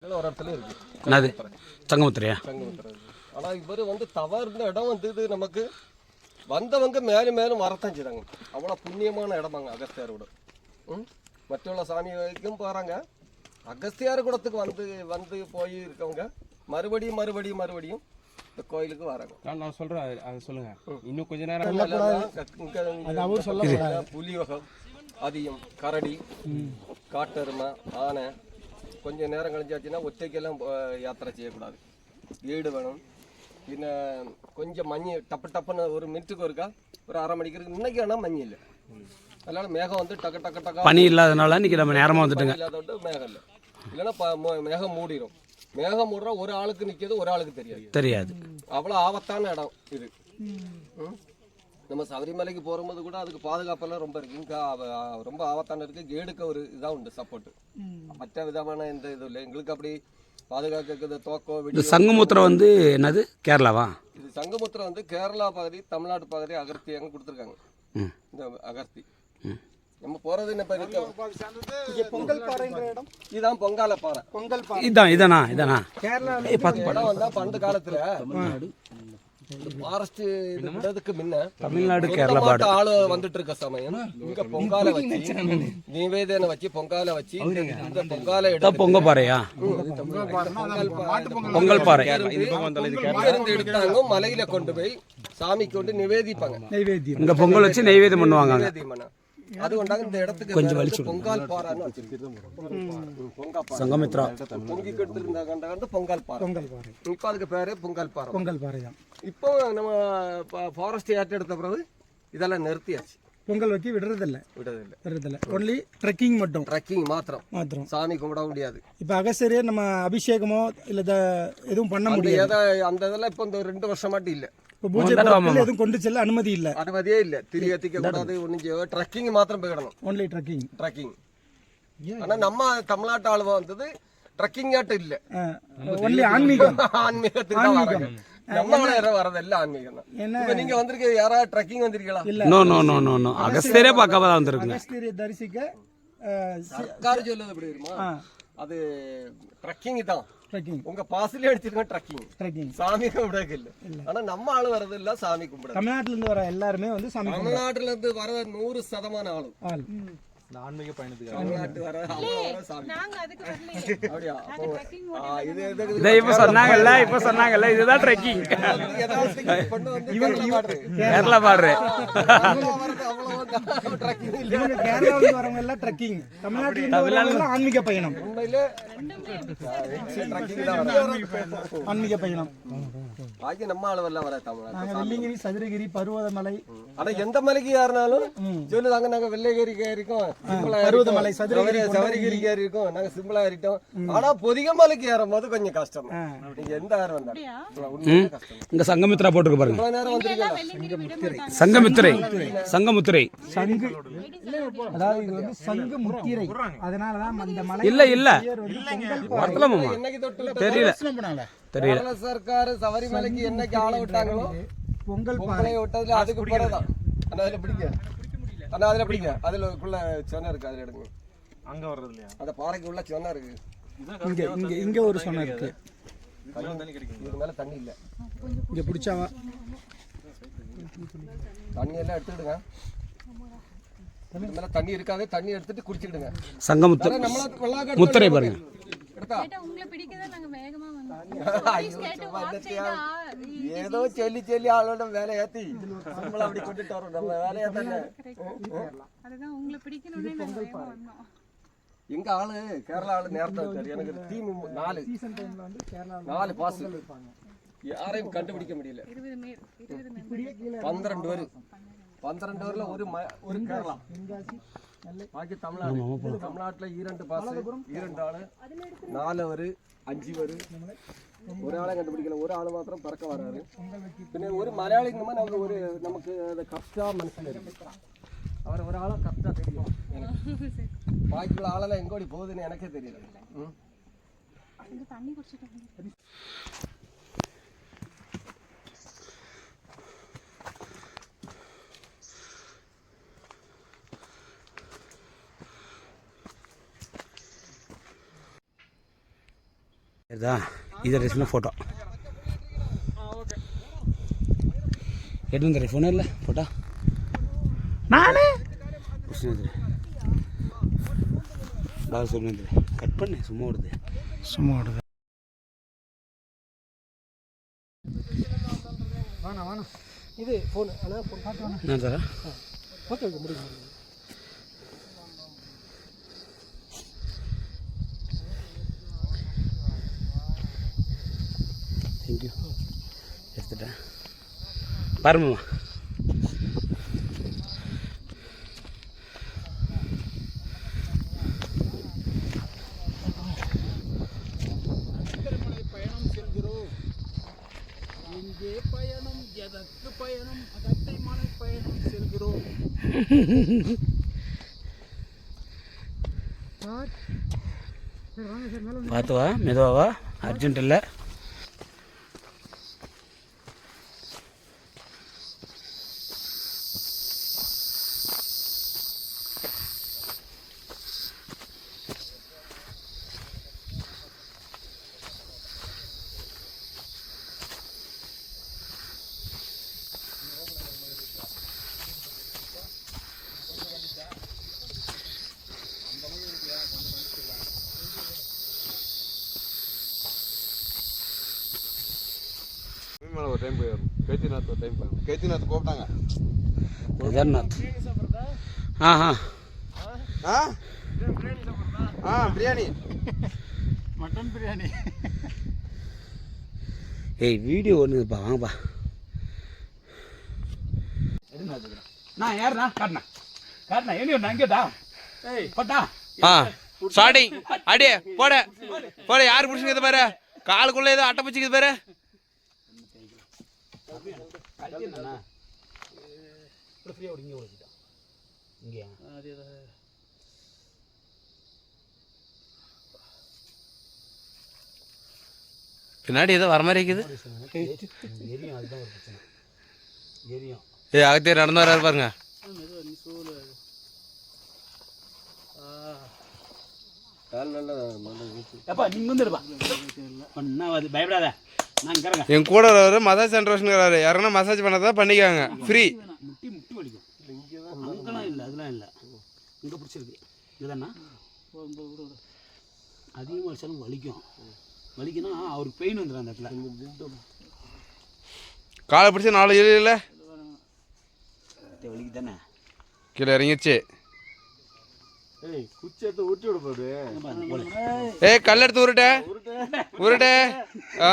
ஒரு இடத்துல இருக்கு. என்னது? சங்கமுத்திரையா? சங்கமித்திரம் இருக்கு. ஆனா இவர் வந்து தவறுன இடம் வந்து இது நமக்கு வந்தவங்க மேலும் மேலும் வரத்தான் செய்றாங்க. அவ்வளோ புண்ணியமான இடமாங்க அகஸ்தியாரோட. ம்? மറ്റുள்ள சாமி வரைக்கும் போகிறாங்க அகஸ்தியார் கூடத்துக்கு வந்து வந்து போய் இருக்கவங்க மறுபடியும் மறுபடியும் மறுபடியும் இந்த கோயிலுக்கு வராங்க. நான் நான் சொல்றேன் அது- அதை சொல்லுங்க. இன்னும் கொஞ்ச நேரம் இங்க புலிவகம் அதிகம் கரடி காட்டெருமை ஆனை கொஞ்சம் நேரம் கழிஞ்சாச்சுன்னா ஒத்தைக்கெல்லாம் யாத்திரை செய்யக்கூடாது. ஈடு வேணும். പിന്നെ കൊഞ്ചം മഞ്ഞ് ടപ്പ് ടപ്പെന്ന് ഒരു മിനിറ്റ് കൊടുക്ക ഒരു അര മണിക്കൂർ ഇന്നൊക്കെ ആണ് இல்லை. അല്ലാതെ மேகம் வந்து டக்கு டக்கு டக்கு പണി ഇല്ലാതனால இன்றைக்கி நம்ம நேரமாக வந்துட்டோம் இல்லாதோட மேகம் இல்ல. இல்லனா மேகம் மூடிடும் மேகம் மூடுற ஒரு ஆளுக்கு நிற்கிறது ஒரு ஆளுக்கு தெரியாது. தெரியாது. அவ்வளோ ஆபத்தான இடம் இது. நம்ம சபரிமலைக்கு போகும்போது கூட அதுக்கு பாதுகாப்பெல்லாம் ரொம்ப இருக்கு. ரொம்ப ஆபத்தான இருக்கு. கேடுக்கு ஒரு இதாக உண்டு சப்போர்ட் மற்ற விதமான எந்த இது இல்லை. எங்களுக்கு அப்படி பாதுகாக்கிறது தோக்கோ இந்த சங்கமுத்திரம் வந்து என்னது? கேரளாவா? இது சங்கமுத்திரம் வந்து கேரளா பகுதி தமிழ்நாடு பகுதி அகர்த்தி அங்கே கொடுத்துருக்காங்க. இந்த அகர்த்தி. நம்ம போறது என்ன பொங்கல் பாறைங்கிற இடம். இதுதான் பொங்கால பாறை. பொங்கல் பாறை. இதான் இதானா இதானா? கேரளாவில் இந்த இடம் வந்தா பண்டு காலத்துல ஃபாரஸ்ட் விடுறதுக்கு முன்ன தமிழ்நாடு கேரளா சொந்தமாட்ட ஆளு வந்துட்டு இருக்க சமயம் இங்க பொங்கால வச்சு நிவேதனை வச்சு பொங்கால வச்சு இந்த- பொங்கால இதான் பொங்க பாறையா? பொங்கல் பாறை. இருந்து எடுத்தாங்க மலையில கொண்டு போய் சாமிக்கு கொண்டு நிவேதிப்பாங்க. இங்கே பொங்கல் வச்சு நெய்வேத்தியம் பண்ணுவாங்க. அது கொண்டாங்க இந்த இடத்துக்கு கொஞ்சம் வலிச்சு பொங்கால் பாறைன்னு வச்சிருக்கு பொங்கா பாறை. சங்கமித்ரா. பொங்கி கட்டு இருந்தா கண்ட கண்டு பொங்கல் பாறை. பொங்கல் பாறை. இப்ப அதுக்கு பேரு பொங்கல் பாறை. பொங்கல் பாறை தான். இப்போ நம்ம ஃபாரஸ்ட் ஏற்ற எடுத்த பிறகு இதெல்லாம் நிறுத்தியாச்சு. பொங்கல் வைக்க விடுறதில்ல. விடுறதில்லை. விடுறதில்ல. ஒன்லி ட்ரெக்கிங் மட்டும். ட்ரக்கிங் மாத்திரம். மாத்திரம். சாமி கும்பிட முடியாது. இப்போ அகசரே நம்ம அபிஷேகமோ இல்லை த- எதுவும் பண்ண முடியாது. அந்த இதெல்லாம் இப்போ இந்த ரெண்டு வருஷம் மட்டும் இல்லை. இப்போ பூஜை எதுவும் கொண்டு செல்ல அனுமதி இல்லை. அனுமதியே இல்லை. திரி எத்திக்க கூடாது ஒன்றும் செய்ய ட்ரக்கிங் மாத்திரம் போயிடணும். ஒன்லி ட்ரெக்கிங் ட்ரக்கிங் ஆனா நம்ம தமிழ்நாட்டு ஆளுவ வந்தது ட்ரக்கிங் ஆட்டம் இல்லை. ஒன்லி ஆன்மீகம். ஆன்மீகத்துக்கு தான் வராங்க நம்ம ஆளு வரதில்ல ஆன்மீகம் தான். என்ன? இப்போ நீங்க வந்திருக்க யாராவது ட்ரக்கிங் வந்திருக்கீங்களா? No no no no no அகஸ்தியரே பார்க்காம தான் வந்திருக்குங்க. அகஸ்தியரை தரிசிக்க சொல்லுது அது ட்ரக்கிங் தான். ட்ரெக்கிங் உங்க பாசிலே அடிச்சிருக்கோம் ட்ரக்கிங் ட்ரெக்கிங் சாமி கும்பிடக்கு இல்ல. ஆனா நம்ம ஆளு வர்றது இல்ல சாமி கும்பிட தமிழ்நாட்டுல இருந்து வர எல்லாருமே வந்து தமிழ்நாட்டுல இருந்து வர நூறு சதமான ஆளு. நாங்க இப்போ சொன்னாங்கல்ல இப்போ சொன்னாங்கல்ல இதுதான் ட்ரெக்கிங் கேரளா எல்லாம் ஆன்மீக பயணம். ஆன்மீக பயணம். பாக்கி நம்ம ஆளுவெல்லாம் வர நாங்க வெள்ளிங்கிரி சதுரகிரி பருவதமலை. ஆனா எந்த மலைக்கு ஏறினாலும் சொல்லுதாங்க நாங்க வெள்ளைகிரி ஏறிக்கோம். சிம்பிளா பருவதமலை. சதுரகிரி, ஏறி இருக்கோம் நாங்க சிம்பிளா ஏறிட்டோம். ஆனா பொதிக மலைக்கு ஏறும் போது கொஞ்சம் கஷ்டம் எந்த கஷ்டம். இங்க சங்கமித்ரா போட்டுருக்கு பாருங்க. சங்கமித்திரை. சங்கமுத்திரை. சங்கு அதாவது இது வந்து சங்கு முத்திரை அதனாலதான் அந்த மலை இல்ல இல்ல. தொட்டு தெரியல. தெரியல. சர்க்கார் சபரிமலைக்கு என்னைக்கு ஆள விட்டாங்களோ பொங்கல் பொங்கலை விட்டதுல அதுக்கு பிறகுதான். அதுல பிடிக்க ஆனா அதுல பிடிக்க அதுல உள்ள சொன்ன இருக்கு அதுல எடுங்க. அங்க வர்றது இல்லையா அந்த பாறைக்கு உள்ள சொன்ன இருக்கு. இங்க இங்க இங்க ஒரு சொன்ன இருக்கு. இதுக்கு மேல தண்ணி இல்ல. இங்க பிடிச்சாவா? தண்ணி எல்லாம் எடுத்துக்கிடுங்க. மேல தண்ணி இருக்காது தண்ணி எடுத்துட்டு குடிச்சுக்கிடுங்க. சங்கமுத்து. முத்திரை பாருங்க. ஏதோ சொல்லி சொல்லி ஆளோட வேலை ஏத்தி நம்மள அப்படி கொண்டுட்டு வரோம் நம்ம வேலையா தானே அதுதான் உங்களை பிடிக்கணும்னே நாங்க வந்தோம் எங்க ஆளு கேரளா ஆளு நேரத்தை வச்சாரு எனக்கு டீம் நாலு நாலு பாஸ் யாரையும் கண்டுபிடிக்க முடியல பன்னிரண்டு பேரு பன்னிரண்டு பேர்ல ஒரு ஒரு கேரளா பாக்கி தமிழ்நாடு. தமிழ்நாட்டுல ஈரண்டு பாஸ் ஈரண்டு ஆளு நாலு அவரு அஞ்சு பேரு ஒரு ஆளை கண்டுபிடிக்கல ஒரு ஆளு மாத்திரம் பறக்க வராரு. பின்ன ஒரு மலையாளி இந்த மாதிரி நமக்கு ஒரு நமக்கு அது கஷ்டா மனசுல இருக்கு. அவர் ஒரு ஆளா கஷ்டா தெரியும். எனக்கு பாக்கியுள்ள ஆளெல்லாம் எங்கோடி போகுதுன்னு எனக்கே தெரியல ம் இங்க தண்ணி குடிச்சிட்டு இதா இது ரெஸ்ட் ஃபோட்டோ எடுத்துரு ஃபோன் இல்லை ஃபோட்டோ நானே? கிருஷ்ணகிரி டாக்டர் சொல்லுங்க கட் பண்ணு சும்மா விடுது சும்மா விடுது இது ஃபோன் ஆனால் ஃபோன் பார்த்து என்ன தரேன். ஓகே ஓகே முடியும்? தேங்க்யூ எடுத்துட்டேன் செல்கிறோம் எங்கே பயணம் எதற்கு பயணம் அகத்தை மலை பயணம் செல்கிறோம் பார்த்து வா மெதுவா வா. அர்ஜென்ட் இல்லை. ஒரு டைம் போயிடும். கேத்திநாத் ஒரு டைம் போயிடும். கேத்திநாத் கூப்பிட்டாங்க. கேதார்நாத். ஆ ஆ. ஆ? ஆ பிரியாணி. மட்டன் பிரியாணி. ஏய் வீடியோ ஒன்றுப்பா வாங்கப்பா. நான் யாருண்ணா காட்டினா காட்டினா அங்கேடா ஏய். பட்டா? ஆ ஸ்டார்டிங் அடியே போட. போட யார் பிடிச்சிக்கிறது பாரு? காலுக்குள்ள ஏதோ அட்டை பிடிச்சிக்கிறது பாரு. கல்யாணண்ணா இப்படி ஃப்ரீயாக விடுங்க விடுக்கிட்டோம் இங்கேயா பின்னாடி ஏதோ வர மாதிரி இருக்குது. ஏ அகத்தியர் நடந்து வராரு பாருங்க. அது பயப்படாத. என் கூட ஒரு மசாஜ் சென்டர் யாருன்னா மசாஜ் பண்ணதான் பண்ணிக்காங்க ஃப்ரீ முட்டி முட்டி வலிக்கும். அங்கெல்லாம் இல்லை அதெல்லாம் இல்லை. இங்கே பிடிச்சிருக்கு. இதுதானா? அதிகமாக அடிச்சாலும் வலிக்கும். வலிக்குன்னா அவருக்கு பெயின் வந்துடும் அந்த இடத்துல. காலை பிடிச்சி நாலு இல்லை வலிக்கு தானே? கீழே இறங்கிச்சு ஏய் கல் எடுத்து உருட்ட. உருட்ட. ஆ.